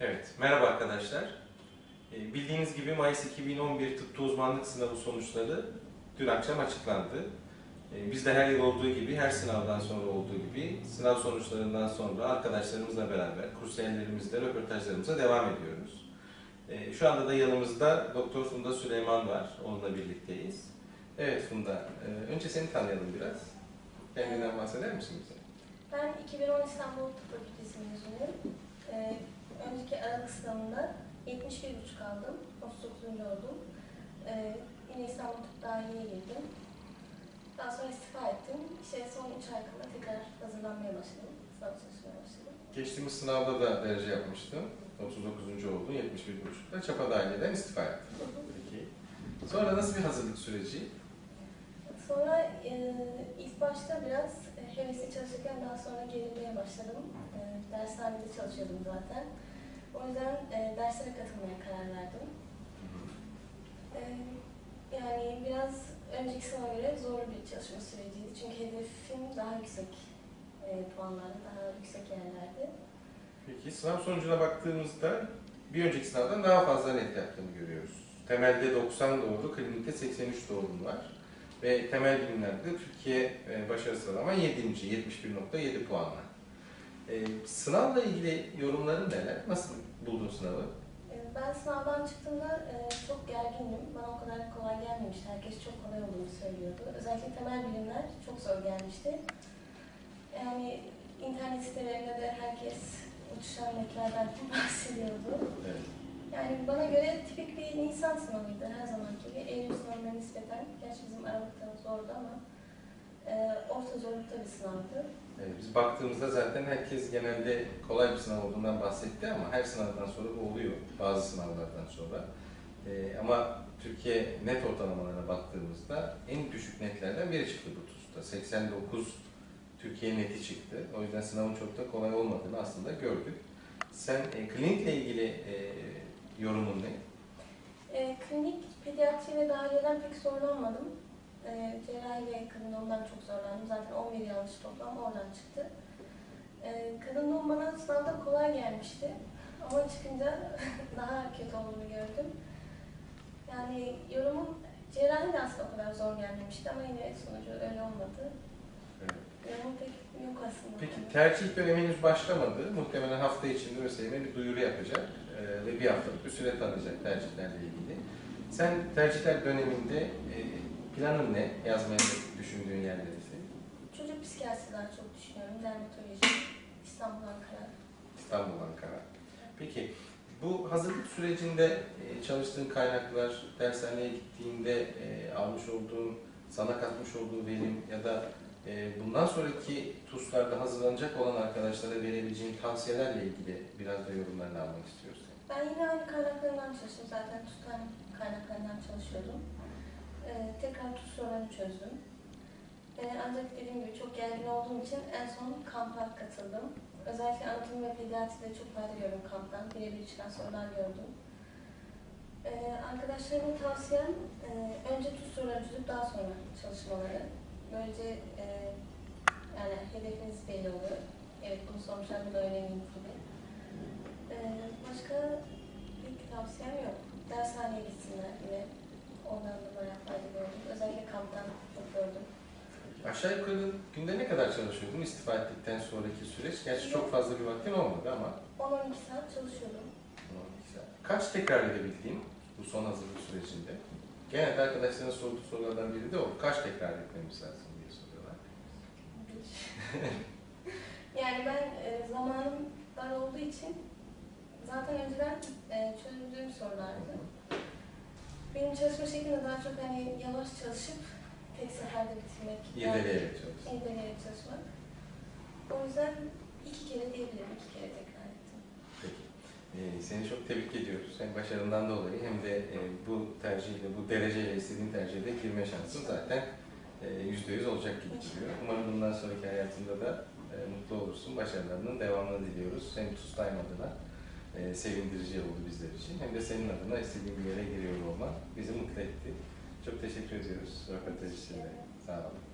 Evet, merhaba arkadaşlar. Ee, Bildiğiniz gibi Mayıs 2011 tıpta uzmanlık sınavı sonuçları dün akşam açıklandı. Ee, Biz de her yıl olduğu gibi, her sınavdan sonra olduğu gibi sınav sonuçlarından sonra arkadaşlarımızla beraber kursiyerlerimizle röportajlarımıza devam ediyoruz. Ee, Şu anda da yanımızda Doktor Funda Süleyman var, onunla birlikteyiz. Evet Funda, e, önce seni tanıyalım biraz. Kendinden bahseder misin bize? Ben 2010 İstanbul Tıp Aralık sınavında 71,5 aldım. 39. oldum. Ee, yine İstanbul Tıp Dahiliye girdim. Daha sonra istifa ettim. İşte son 3 ay kala tekrar hazırlanmaya başladım. Sınav çalışmaya başladım. Geçtiğimiz sınavda da derece yapmıştım. 39. oldun, 71.5'da. Çapa dahiliyeden istifa ettin. Peki. Sonra nasıl bir hazırlık süreci? Sonra e, ilk başta biraz e, hevesli çalışırken daha sonra gerilmeye başladım. E, dershanede çalışıyordum zaten. O yüzden e, derslere katılmaya karar verdim. E, yani biraz önceki sınava göre zor bir çalışma süreciydi. Çünkü hedefim daha yüksek e, puanlarda, daha yüksek yerlerdi. Peki sınav sonucuna baktığımızda bir önceki sınavdan daha fazla net yaptığını görüyoruz. Temelde 90 doğru, klinikte 83 doğrun var. Ve temel bilimlerde Türkiye başarı sıralama 7. 71.7 puanla. E, sınavla ilgili yorumların neler? Nasıl buldun sınavı? E, Ben sınavdan çıktığımda e, çok gergindim. Bana o kadar kolay gelmemişti. Herkes çok kolay olduğunu söylüyordu. Özellikle temel bilimler çok zor gelmişti. Yani internet sitelerinde de herkes uçuşan netlerden bahsediyordu. Evet. Yani bana göre tipik bir Nisan sınavıydı her zaman gibi. Eylül sınavına nispeten. Gerçi bizim Aralık'ta zordu ama orta zorlukta bir sınavdı. Evet, biz baktığımızda zaten herkes genelde kolay bir sınav olduğundan bahsetti ama her sınavdan sonra bu oluyor. Bazı sınavlardan sonra. Ee, ama Türkiye net ortalamalarına baktığımızda en düşük netlerden biri çıktı bu TUS'ta. 89 Türkiye neti çıktı. O yüzden sınavın çok da kolay olmadığını aslında gördük. Sen e, klinikle ilgili e, yorumun ne? E, klinik pediatri ve dahiliyeden pek zorlanmadım. Doğumdan çok zorlandım. Zaten 11 yanlış toplam oradan çıktı. E, kadın doğum bana sınavda kolay gelmişti. Ama çıkınca daha kötü olduğunu gördüm. Yani yorumum cerrahi de aslında o kadar zor gelmemişti ama yine sonucu öyle olmadı. Evet. Pek yok aslında. Peki tercih dönemi henüz başlamadı. Muhtemelen hafta içinde ÖSYM bir duyuru yapacak e, ve bir haftalık bir süre tanıyacak tercihlerle ilgili. Sen tercihler döneminde e, planın ne? Yazmaya düşündüğün yerlerisi. Çocuk psikiyatrisi daha çok düşünüyorum. Dermatoloji, İstanbul, Ankara. İstanbul, Ankara. Peki bu hazırlık sürecinde e, çalıştığın kaynaklar, dershaneye gittiğinde e, almış olduğun, sana katmış olduğu verim ya da e, bundan sonraki TUS'larda hazırlanacak olan arkadaşlara verebileceğin tavsiyelerle ilgili biraz da yorumlarını almak istiyoruz. Ben yine aynı kaynaklarından çalıştım. Zaten tutan kaynaklarından çalışıyordum. Ee, tekrar tuz sorularını çözdüm. Ee, ancak dediğim gibi çok gergin olduğum için en son kampa katıldım. Özellikle anatomi ve pediatride çok fayda gördüm kamptan. Birebir çıkan sorular gördüm. Ee, arkadaşlarıma tavsiyem e, önce tuz sorularını çözüp daha sonra çalışmaları. Böylece e, yani hedefiniz belli oluyor. Evet bunu bu da önemli gibi. Başka bir tavsiyem yok. Dershaneye gitsinler yine. Ondan da bayağı fayda gördüm. Özellikle kamptan gördüm. Aşağı yukarı günde ne kadar çalışıyordun istifa ettikten sonraki süreç? Gerçi çok fazla bir vaktin olmadı ama 10-12 saat çalışıyordum. kaç tekrar edebildin bu son hazırlık sürecinde? Genelde arkadaşların sorduğu sorulardan biri de o. Kaç tekrar etmemiz lazım diye soruyorlar. yani ben e, zamanım dar olduğu için zaten önceden e, çözdüğüm sorulardı. Benim çalışma şeklim de daha çok hani yavaş çalışıp tek seferde bitirmek. İrdeleyerek çalıştın. İrdeleyerek çalışmak. O yüzden iki kere diyebilirim, iki kere tekrar ettim. Peki. Ee, seni çok tebrik ediyoruz. Hem başarından dolayı hem de e, bu tercihle, bu dereceyle istediğin tercihe girme şansın zaten e, yüzde yüz olacak gibi duruyor. Umarım bundan sonraki hayatında da e, mutlu olursun. Başarılarının devamını diliyoruz. Hem TUS'tayım adına e, sevindirici oldu bizler için. Hem de senin adına istediğin bir yere giriyor olman bizi mutlu etti. Çok teşekkür ediyoruz röportaj için de. Sağ olun.